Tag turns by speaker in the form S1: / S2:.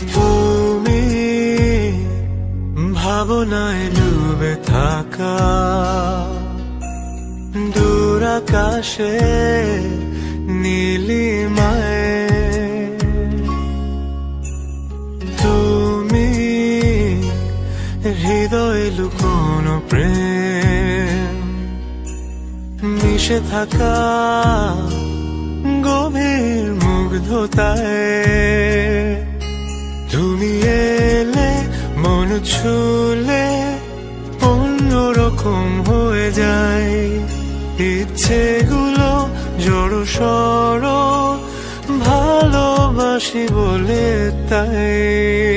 S1: তুমি ভাবনায় ডুবে থাকা। দূর আকাশে নীলিমায়। তুমি হৃদয় লুকোনো প্রেম, মিশে থাকা গভীর মুগ্ধতায়। ছুলে অন্যরকম হয়ে যায়। ইচ্ছেগুলো জড় সর ভালোবাসি বলে তাই।